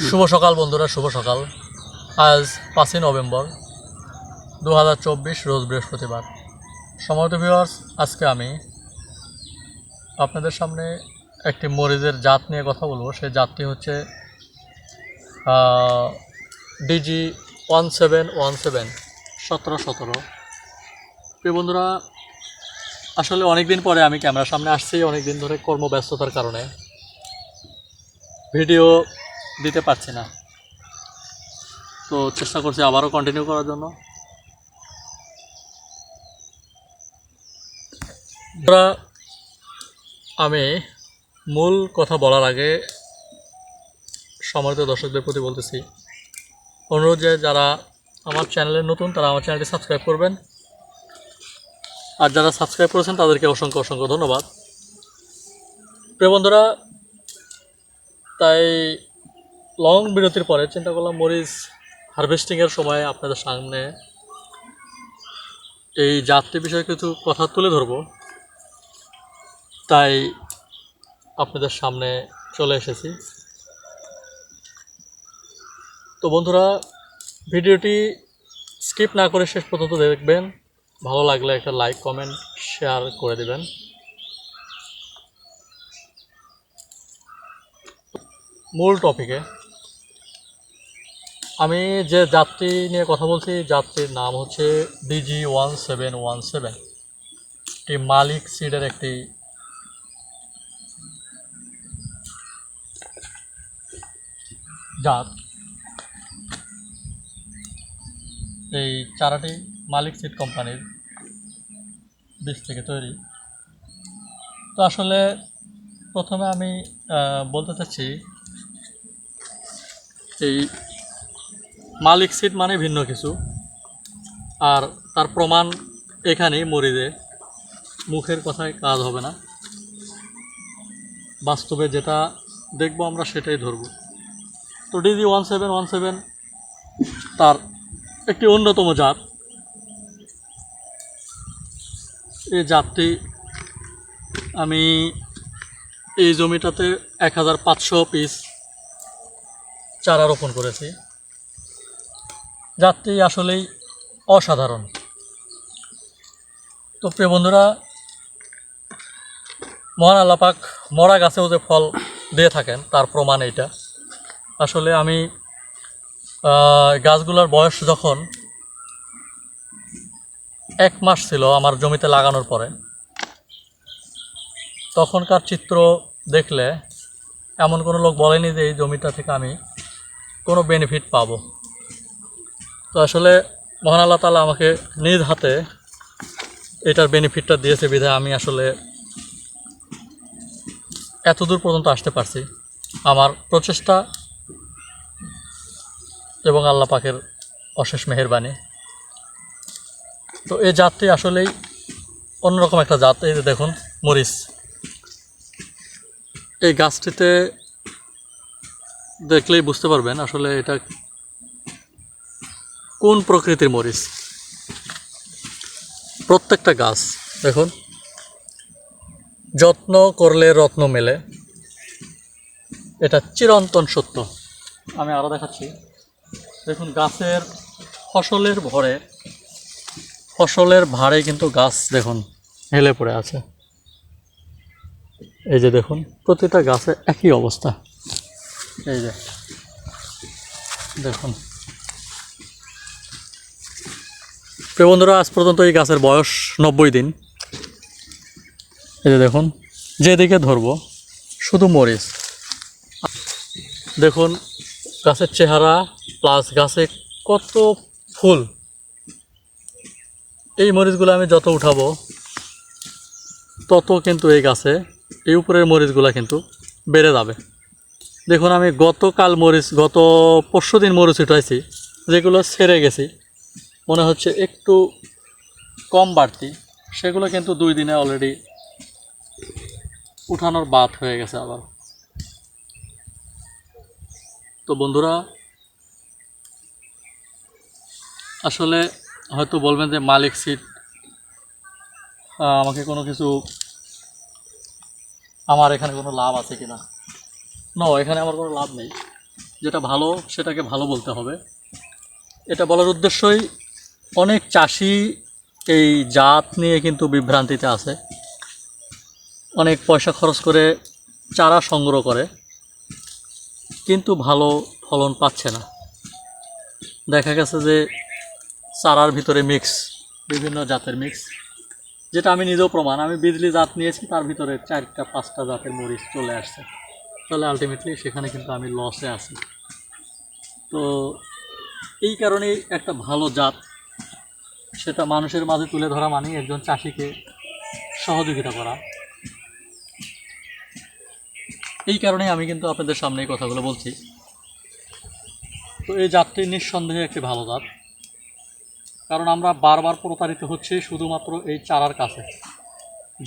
শুভ সকাল বন্ধুরা, শুভ সকাল। আজ পাঁচই নভেম্বর দু হাজার চব্বিশ রোজ বৃহস্পতিবার। সময়ত ভিউয়ার্স আজকে আমি আপনাদের সামনে একটি মরিচের জাত নিয়ে কথা বলব। সেই জাতটি হচ্ছে DG one seven one seven সতেরো সতেরো। প্রিয় বন্ধুরা, আসলে অনেক দিন পরে আমি ক্যামেরার সামনে আসছি অনেক দিন ধরে কর্মব্যস্ততার কারণে। ভিডিও দিতে পারছি না। তো চেষ্টা করছি আবারও কন্টিনিউ করার জন্য। আমি মূল কথা বলার আগে সম্মানিত দর্শকদের প্রতি বলতেছি, অনুরোধ যে যারা আমার চ্যানেলে নতুন, তারা আমার চ্যানেলটি সাবস্ক্রাইব করবেন। আর যারা সাবস্ক্রাইব করেছেন, তাদেরকে অসংখ্য অসংখ্য ধন্যবাদ। প্রিয় বন্ধুরা, তাই লং বিরতির পরে চিন্তা করলাম মরিচ হারভেস্টিংয়ের সময় আপনাদের সামনে এই জাতটি বিষয়ে কিছু কথা তুলে ধরবো। তাই আপনাদের সামনে চলে এসেছি। তো বন্ধুরা, ভিডিওটি স্কিপ না করে শেষ পর্যন্ত দেখবেন। ভালো লাগলে একটা লাইক, কমেন্ট, শেয়ার করে দেবেন। মূল টপিকে আমি যে যাত্রী নিয়ে কথা বলছি যাত্রীর নাম হচ্ছে DG one seven one seven একটি মালিক সিডের একটি জাত। এই চারাটি মালিক সিড কোম্পানির বীজ থেকে তৈরি। তো আসলে প্রথমে আমি বলতে চাচ্ছি, এই মালিক সিট মানে ভিন্ন কিছু। আর তার প্রমাণ এখানেই মরিদে। মুখের কথায় কাজ হবে না। বাস্তবে যেটা দেখব আমরা সেটাই ধরব। তো DG one seven one seven তার একটি অন্যতম জাত। এই জাতটি আমি এই জমিটাতে এক হাজার পাঁচশো পিস চারা রোপণ করেছি। জাতটি আসলেই অসাধারণ। তো প্রিয় বন্ধুরা, মহান আল্লাপাক মরা গাছেও যে ফল দিয়ে থাকেন, তার প্রমাণ এইটা। আসলে আমি গাছগুলোর বয়স যখন এক মাস ছিল আমার জমিতে লাগানোর পরে, তখনকার চিত্র দেখলে এমন কোনো লোক বলেনি যে এই জমিটা থেকে আমি কোনো বেনিফিট পাবো। তো আসলে মহান আল্লাহ তালা আমাকে নিজ হাতে এটার বেনিফিটটা দিয়েছে বিধায় আমি আসলে এত দূর পর্যন্ত আসতে পারছি। আমার প্রচেষ্টা এবং আল্লাহ পাকের অশেষ মেহেরবানি। তো এই জাতটি আসলেই অন্যরকম একটা জাত। এই যে দেখুন, মরিচ। এই গাছটিতে দেখলেই বুঝতে পারবেন আসলে এটা কোন প্রকৃতির মরিচ? প্রত্যেকটা গাছ, দেখুন। যত্ন করলে রত্ন মেলে। এটা চিরন্তন সত্য। আমি আরও দেখাচ্ছি। দেখুন, গাছের ফসলের ভরে, ফসলের ভারে কিন্তু গাছ, দেখুন, হেলে পড়ে আছে। এই যে দেখুন, প্রতিটা গাছে একই অবস্থা। এই যে, দেখুন। প্রিয় বন্ধুরা, আজ পর্যন্ত এই গাছের বয়স নব্বই দিন। এই যে দেখুন, যেদিকে ধরবো, শুধু মরিচ। দেখুন, গাছের চেহারা প্লাস গাছে কত ফুল। এই মরিচগুলো আমি যত উঠাবো, তত কিন্তু এই গাছে, এই উপরের মরিচগুলো কিন্তু বেড়ে যাবে। দেখুন, আমি গতকাল মরিচ, গত পরশু দিন মরিচ উঠাইছি, যেগুলো ছেড়ে গেছি। মনে হচ্ছে একটু কম বাড়তি। সেগুলো কিন্তু দুই দিনে অলরেডি উঠানোর বাদ হয়ে গেছে আবার। তো বন্ধুরা, আসলে হয়তো বলবেন যে মালিক সিট আমাকে কোনো কিছু, আমার এখানে কোনো লাভ আছে কিনা? না ন এখানে আমার কোনো লাভ নেই। যেটা ভালো, সেটাকে ভালো বলতে হবে। এটা বলার উদ্দেশ্যই অনেক চাষি এই জাত নিয়ে কিন্তু বিভ্রান্তিতে আছে। অনেক পয়সা খরচ করে চারা সংগ্রহ করে, কিন্তু ভালো ফলন পাচ্ছে না। দেখা গেছে যে চারার ভিতরে মিক্স বিভিন্ন জাতের মিক্স যেটা আমি নিজেও প্রমাণ, আমি বিজলি জাত নিয়েছি, তার ভিতরে চারটা, পাঁচটা জাতের মরিচ চলে আসছে। তাহলে আলটিমেটলি সেখানে কিন্তু আমি লসে আছি। তো এই কারণেই একটা ভালো জাত সেটা মানুষের মাঝে তুলে ধরা মানে একজন চাষিকে সহযোগিতা করা। এই কারণেই আমি কিন্তু আপনাদের সামনে এই কথাগুলো বলছি। তো এই জাতটি নিঃসন্দেহে একটি ভালো জাত। কারণ আমরা বারবার প্রতারিত হচ্ছি শুধুমাত্র এই চারার কাছে,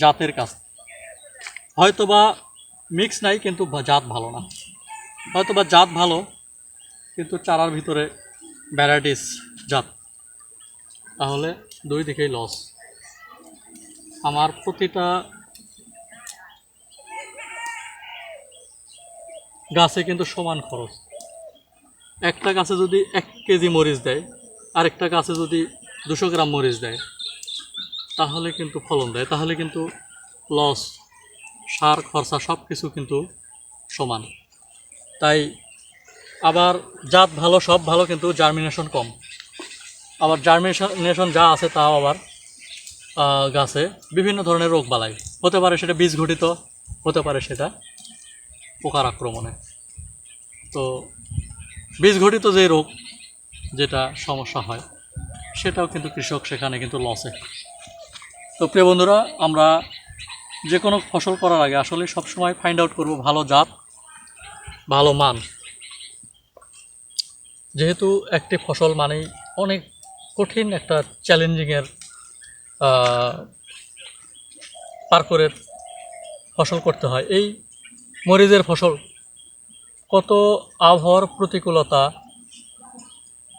জাতের কাছে। হয়তোবা মিক্স নাই, কিন্তু জাত ভালো না। হয়তোবা জাত ভালো, কিন্তু চারার ভিতরে ভ্যারাইটিস জাত। তাহলে দুই দিকেই লস আমার প্রতিটা গাছে কিন্তু সমান খরচ। একটা গাছে যদি এক কেজি মরিচ দেয়, আরেকটা গাছে যদি দুশো গ্রাম মরিচ দেয়, তাহলে কিন্তু ফলন দেয়, তাহলে কিন্তু লস সার, খরচা সব কিছু কিন্তু সমান। তাই আবার জাত ভালো, সব ভালো, কিন্তু জার্মিনেশন কম। আবার জার্মিনেশন যা আছে তাও আবার গাছে বিভিন্ন ধরনের রোগ বালাই। হতে পারে সেটা বীজ ঘটিত হতে পারে সেটা পোকার আক্রমণে। তো বীজ ঘটিত যে রোগ যেটা সমস্যা হয়, সেটাও কিন্তু কৃষক সেখানে কিন্তু লসে তো প্রিয় বন্ধুরা, আমরা যে কোনো ফসল করার আগে আসলে সবসময় ফাইন্ড আউট করব ভালো জাত, ভালো মান। যেহেতু একটি ফসল মানেই অনেক কঠিন একটা চ্যালেঞ্জিংয়ের পার করে ফসল করতে হয়। এই মরিচের ফসল কত আবহাওয়ার প্রতিকূলতা,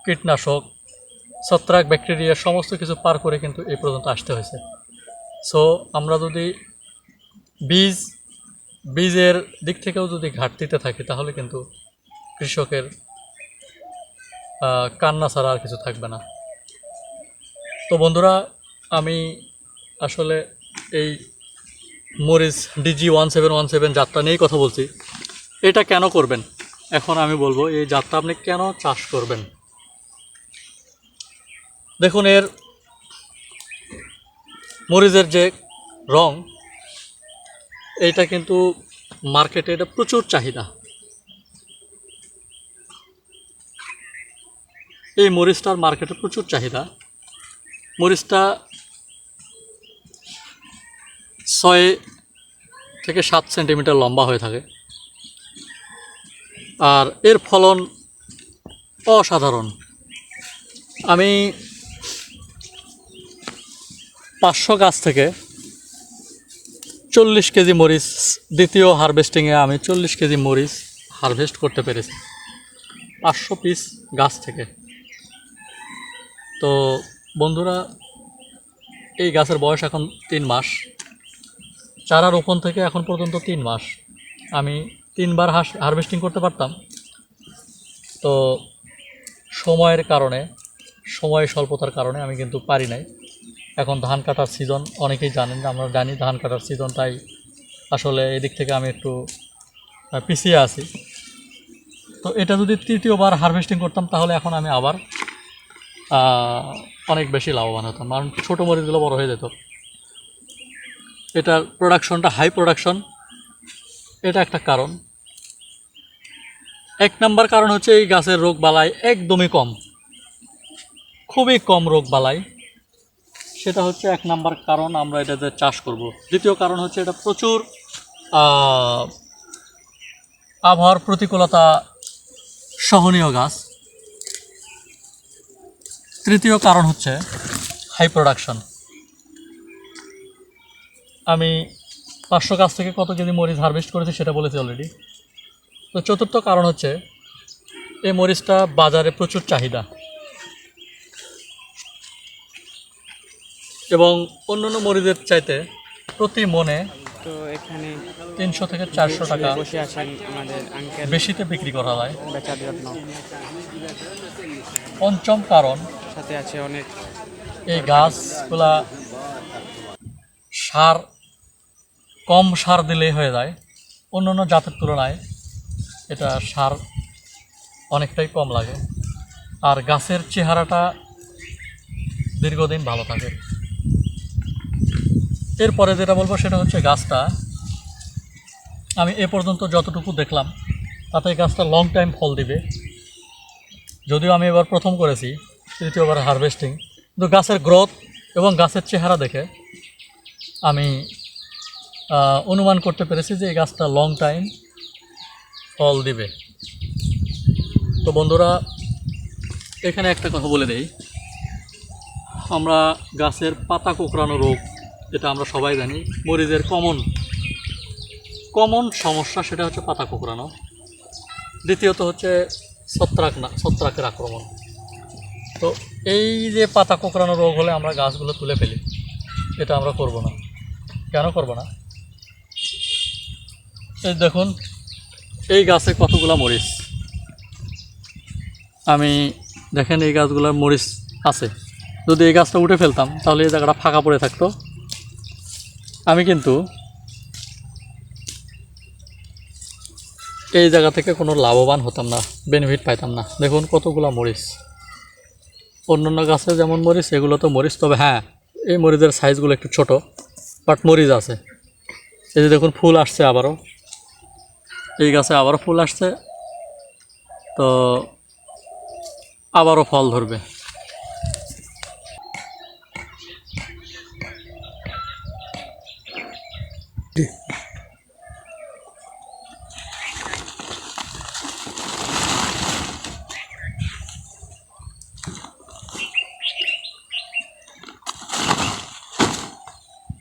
কীটনাশক, ছত্রাক, ব্যাকটেরিয়া, সমস্ত কিছু পার করে কিন্তু এই পর্যন্ত আসতে হয়েছে। সো আমরা যদি বীজ, বীজের দিক থেকেও যদি ঘাটতিতে থাকি, তাহলে কিন্তু কৃষকের কান্না ছাড়া আর কিছু থাকবে না। তো বন্ধুরা, আমি আসলে এই মরিচ DG one seven one seven যাত্রা নিয়েই কথা বলছি। এটা কেন করবেন? এখন আমি বলব, এই যাত্রা আপনি কেন চাষ করবেন? দেখুন, এর মরিচের যে রং, এইটা কিন্তু মার্কেটে এটা প্রচুর চাহিদা। এই মরিচটার মার্কেটে প্রচুর চাহিদা। মরিচটা ছয় থেকে সাত সেন্টিমিটার লম্বা হয়ে থাকে। আর এর ফলন অসাধারণ। আমি পাঁচশো গাছ থেকে চল্লিশ কেজি মরিচ, দ্বিতীয় হারভেস্টিংয়ে আমি চল্লিশ কেজি মরিচ হারভেস্ট করতে পেরেছি। পাঁচশো পিস গাছ থেকে। তো বন্ধুরা, এই গাছের বয়স এখন তিন মাস। চারা রোপণ থেকে এখন পর্যন্ত তিন মাস। আমি তিনবার হাস হারভেস্টিং করতে পারতাম। তো সময়ের কারণে, সময় স্বল্পতার কারণে আমি কিন্তু পারি নাই। এখন ধান কাটার সিজন অনেকেই জানেন, আমরা জানি ধান কাটার সিজন তাই আসলে এদিক থেকে আমি একটু পিছিয়ে আছি। তো এটা যদি তৃতীয়বার হারভেস্টিং করতাম, তাহলে এখন আমি আবার অনেক বেশি লাভবান হতাম। কারণ ছোটো মরিচগুলো বড় হয়ে যেত। এটার প্রোডাকশনটা হাই প্রোডাকশন এটা একটা কারণ। এক নাম্বার কারণ হচ্ছে এই গাছের রোগ বালাই একদমই কম। খুবই কম রোগ বালাই। সেটা হচ্ছে এক নাম্বার কারণ, আমরা এটাতে চাষ করব। দ্বিতীয় কারণ হচ্ছে এটা প্রচুর আবহাওয়ার প্রতিকূলতা সহনীয় গাছ। তৃতীয় কারণ হচ্ছে হাই প্রোডাকশন আমি পাঁচশো গাছ থেকে কত কেজি মরিচ হারভেস্ট করেছি সেটা বলেছি অলরেডি তো চতুর্থ কারণ হচ্ছে এই মরিচটা বাজারে প্রচুর চাহিদা। এবং অন্যান্য মরিচের চাইতে প্রতি মনে তো এখানে তিনশো থেকে চারশো টাকা বসে আছেন আমাদের বেশিতে বিক্রি করা হয়। বেচার জন্য পঞ্চম কারণ সাথে আছে অনেক। এই গাছগুলা সার, কম সার দিলেই হয়ে যায়। অন্য অন্য জাতের তুলনায় এটা সার অনেকটাই কম লাগে। আর গাছের চেহারাটা দীর্ঘদিন ভালো থাকে। এরপরে যেটা বলব সেটা হচ্ছে গাছটা। আমি এ পর্যন্ত যতটুকু দেখলাম, তাতে গাছটা লং টাইম ফল দিবে। যদিও আমি এবার প্রথম করেছি তৃতীয়বার হারভেস্টিং। কিন্তু গাছের গ্রোথ এবং গাছের চেহারা দেখে আমি অনুমান করতে পেরেছি যে এই গাছটা লং টাইম ফল দিবে। তো বন্ধুরা, এখানে একটা কথা বলে দেই। আমরা গাছের পাতা কোঁকড়ানো রোগ, এটা আমরা সবাই জানি, মরিচের কমন কমন সমস্যা সেটা হচ্ছে পাতা কোঁকড়ানো। দ্বিতীয়ত হচ্ছে ছত্রাক না, ছত্রাকের আক্রমণ। তো এই যে পাতা কোঁকড়ানো রোগ হলে আমরা গাছগুলো তুলে ফেলি, এটা আমরা করব না। কেন করব না? এই দেখুন, এই গাছে কতগুলা মরিচ? আমি দেখেন এই গাছগুলোর মরিচ আছে। যদি এই গাছটা উঠে ফেলতাম, তাহলে এই জায়গাটা ফাঁকা পড়ে থাকতো। আমি কিন্তু এই জায়গা থেকে কোনো লাভবান হতাম না বেনিফিট পাইতাম না। দেখুন কতগুলা মরিচ। অন্যান্য গাছে যেমন মরিচ, এগুলো তো মরিচ, তবে হ্যাঁ এই মরিচের সাইজগুলো একটু ছোট বাট মরিচ আছে। এই যে দেখুন, ফুল আসছে আবারও। এই গাছে আবারও ফুল আসছে। তো আবারও ফল ধরবে।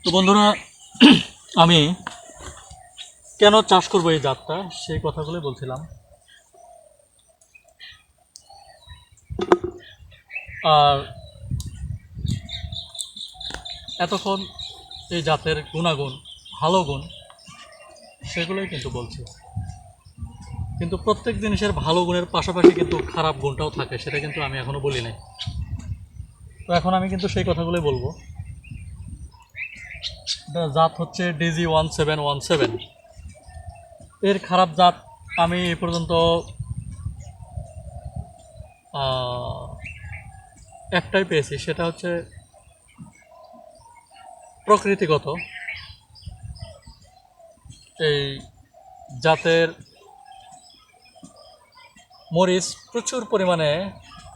তো বন্ধুরা, আমি কেন চাষ করব এই জাতটা? সেই কথাগুলোই বলছিলাম। আর এতক্ষণ এই জাতের গুণাগুণ, ভালো গুণ, সেগুলোই কিন্তু বলছি। কিন্তু প্রত্যেক জিনিসের ভালো গুণের পাশাপাশি কিন্তু খারাপ গুণটাও থাকে, সেটা কিন্তু আমি এখনও বলি নাই তো এখন আমি কিন্তু সেই কথাগুলোই বলব। জাত হচ্ছে DG one seven one seven এর খারাপ জাত আমি এ পর্যন্ত একটাই পেয়েছি, সেটা হচ্ছে প্রকৃতিগত। এই জাতের মরিচ প্রচুর পরিমাণে,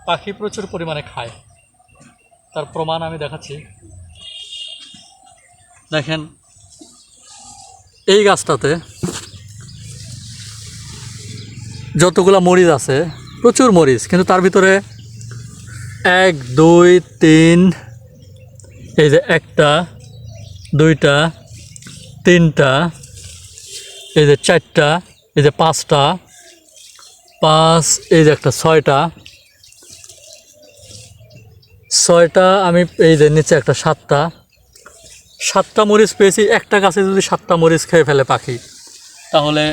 পাখি প্রচুর পরিমাণে খায়। তার প্রমাণ আমি দেখাচ্ছি। দেখেন, এই গাছটাতে যতগুলা মরিচ আছে, প্রচুর মরিচ, কিন্তু তার ভিতরে এক, দুই, তিন, এই যে একটা, দুইটা, তিনটা, এই যে চারটা, এই যে পাঁচটা, পাঁচ, এই যে একটা ছয়টা ছয়টা আমি এই যে নিচে একটা সাতটা সাতটা মরিচ পেয়েছি, একটা গাছে যদি সাতটা মরিচ খেয়ে ফেলে পাখি, তাহলে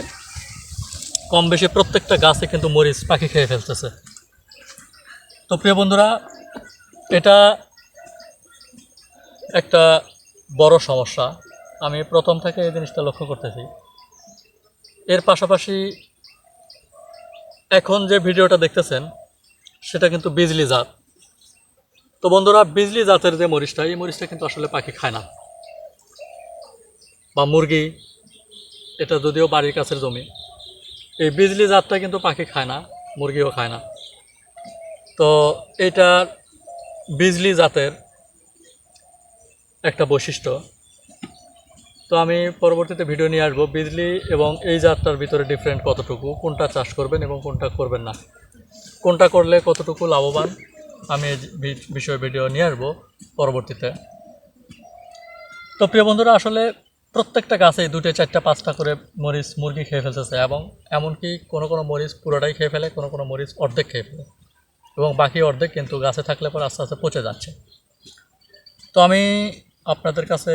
কম বেশি প্রত্যেকটা গাছে কিন্তু মরিচ পাখি খেয়ে ফেলতেছে। তো প্রিয় বন্ধুরা, এটা একটা বড় সমস্যা। আমি প্রথম থেকে এই জিনিসটা লক্ষ্য করতেছি। এর পাশাপাশি এখন যে ভিডিওটা দেখতেছেন, সেটা কিন্তু বিজলি জাত। তো বন্ধুরা, বিজলি জাতের যে মরিচটা, এই মরিচটা কিন্তু আসলে পাখি খায় না। বা মুরগি, এটা যদিও বাড়ির কাছের জমি। এই বিজলি জাতটা কিন্তু পাখি খায় না, মুরগিও খায় না। তো এটা বিজলি জাতের একটা বৈশিষ্ট্য। তো আমি পরবর্তীতে ভিডিও নিয়ে আসব, বিজলি এবং এই জাতটার ভিতরে ডিফারেন্ট কতটুকু, কোনটা চাষ করবেন এবং কোনটা করবেন না। কোনটা করলে কতটুকু লাভবান, আমি এই বিষয়ে ভিডিও নিয়ে আসব পরবর্তীতে। তো প্রিয় বন্ধুরা, আসলে প্রত্যেকটা গাছেই দুটো চারটা, পাঁচটা করে মরিচ মুরগি খেয়ে ফেলতেছে এবং এমনকি কোনো কোনো মরিচ পুরোটাই খেয়ে ফেলে, কোনো কোনো মরিচ অর্ধেক খেয়ে ফেলে। এবং বাকি অর্ধেক কিন্তু গাছে থাকলে পরে আস্তে আস্তে পচে যাচ্ছে। তো আমি আপনাদের কাছে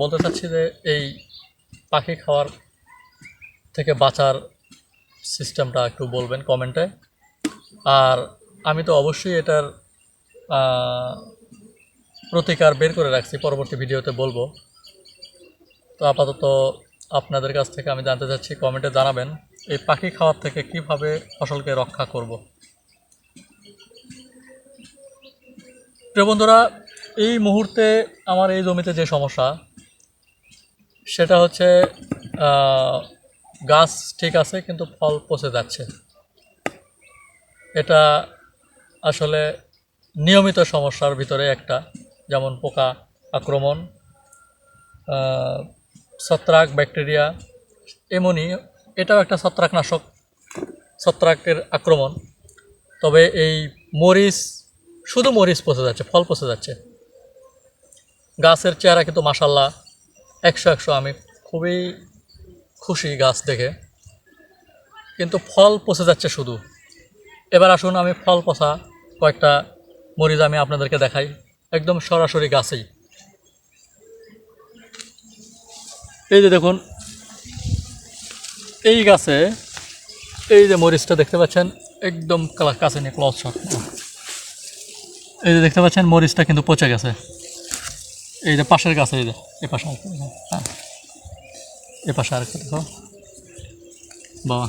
বলতে চাচ্ছি যে এই পাখি খাওয়ার থেকে বাঁচার সিস্টেমটা একটু বলবেন কমেন্টে। আর আমি তো অবশ্যই এটার প্রতিকার বের করে রাখছি, পরবর্তী ভিডিওতে বলব। তো আপাতত আপনাদের কাছ থেকে আমি জানতে চাচ্ছি, কমেন্টে জানাবেন, এই পাখি খাওয়ার থেকে কীভাবে ফসলকে রক্ষা করব? প্রিয় বন্ধুরা, এই মুহূর্তে আমার এই জমিতে যে সমস্যা, সেটা হচ্ছে গাছ ঠিক আছে, কিন্তু ফল পচে যাচ্ছে। এটা আসলে নিয়মিত সমস্যার ভিতরে একটা, যেমন পোকা আক্রমণ ছত্রাক, ব্যাকটেরিয়া এমনই এটাও একটা ছত্রাকনাশক, ছত্রাকের আক্রমণ। তবে এই মরিচ, শুধু মরিচ পচে যাচ্ছে, ফল পচে যাচ্ছে। গাছের চেহারা কিন্তু মাসাল্লাহ একশো একশো। আমি খুবই খুশি গাছ দেখে। কিন্তু ফল পচে যাচ্ছে শুধু। এবার আসুন আমি ফল পচা কয়েকটা মরিচ আমি আপনাদেরকে দেখাই। একদম সরাসরি গাছেই। এই যে দেখুন, এই গাছে এই যে মরিচটা দেখতে পাচ্ছেন, একদম কাছে নিয়ে শট। এই যে দেখতে পাচ্ছেন, মরিচটা কিন্তু পচে গেছে। এই যে পাশের গাছে, এই যে, এ পাশে দেখো। হ্যাঁ এ পাশে আরেকটা দেখো। বাবা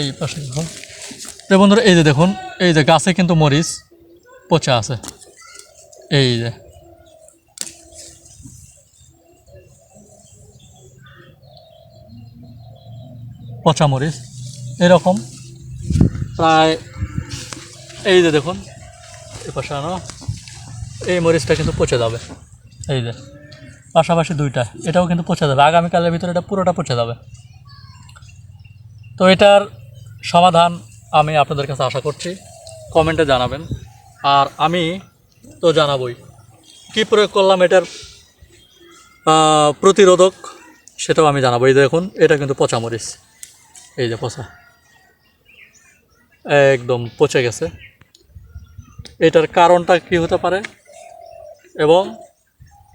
এই পাশে দেখো। তো বন্ধুরা, এই যে দেখুন, এই যে গাছে কিন্তু মরিচ পচা আছে। এই যে পচা মরিচ এরকম। প্রায় এই যে দেখুন এ পাশে আনো। এই মরিচটা কিন্তু পচে যাবে। এই যে, পাশাপাশি দুইটা, এটাও কিন্তু পচে যাবে। আগামীকালের ভিতরে এটা পুরোটা পচে যাবে। তো এটার সমাধান আমি আপনাদের কাছে আশা করছি। কমেন্টে জানাবেন। আর আমি তো জানাবই। কি প্রয়োগ করলাম এটার প্রতিরোধক, সেটাও আমি জানাব। এই দেখুন, এটা কিন্তু পচা মরিচ এই যে পচা। একদম পচে গেছে। এটার কারণটা কি হতে পারে? এবং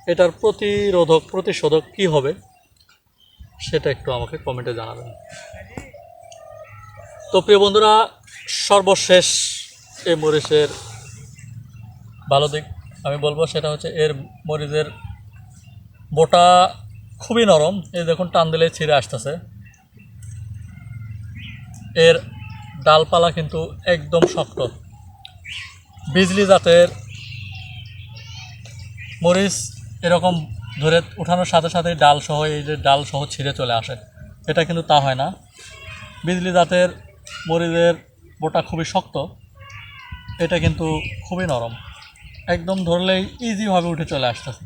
এটার প্রতিরোধক, প্রতিশোধক কি হবে? সেটা একটু আমাকে কমেন্টে জানাবেন। তো প্রিয় বন্ধুরা, সর্বশেষ এই মরিচের ভালো দিক আমি বলব, সেটা হচ্ছে এর মরিচের বোটা খুবই নরম। এই দেখুন, টান দিলে ছিঁড়ে আসতেছে। এর ডালপালা কিন্তু একদম শক্ত। বিজলি জাতের মরিচ এরকম ধরে উঠানোর সাথে সাথে ডাল সহ, এই যে ডাল সহ ছিঁড়ে চলে আসে। এটা কিন্তু তা হয় না। বিজলি জাতের মরিচের বোটা খুবই শক্ত, এটা কিন্তু খুবই নরম। একদম ধরলেই ইজিভাবে উঠে চলে আসতেছে।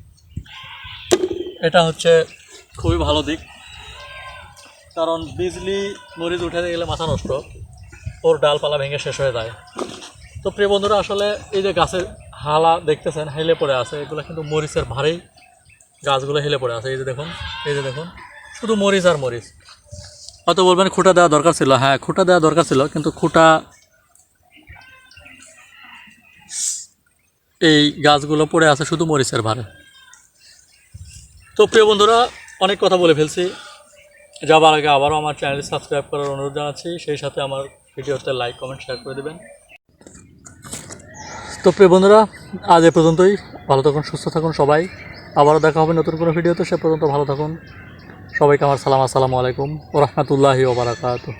এটা হচ্ছে খুবই ভালো দিক। কারণ বিজলি মরিচ উঠে গেলে মাথা নষ্ট, ওর ডালপালা ভেঙে শেষ হয়ে যায়। তো প্রিয় বন্ধুরা, আসলে এই যে গাছের হালা দেখতেছেন, হেলে পড়ে আছে, এগুলো কিন্তু মরিচের ভারেই গাছগুলো হেলে পড়ে আছে। এই যে দেখুন, এই যে দেখুন, শুধু মরিচ আর মরিচ। হয়তো বলবেন খুঁটা দেওয়া দরকার ছিল। হ্যাঁ খুঁটা দেওয়া দরকার ছিল, কিন্তু খুঁটা এই গাছগুলো পড়ে আছে শুধু মরিচের ভারে তো প্রিয় বন্ধুরা, অনেক কথা বলে ফেলছি। যাবার আগে আবারও আমার চ্যানেল সাবস্ক্রাইব করার অনুরোধ জানাচ্ছি। সেই সাথে আমার ভিডিওতে লাইক, কমেন্ট শেয়ার করে দেবেন। তো প্রিয় বন্ধুরা, আজ এ পর্যন্তই। ভালো থাকুন, সুস্থ থাকুন সবাই। আবারও দেখা হবে নতুন কোনো ভিডিওতে। সে পর্যন্ত ভালো থাকুন। সবাইকে আমার সালাম, আসসালামু আলাইকুম ও রহমতুল্লাহি ওবরাকাতু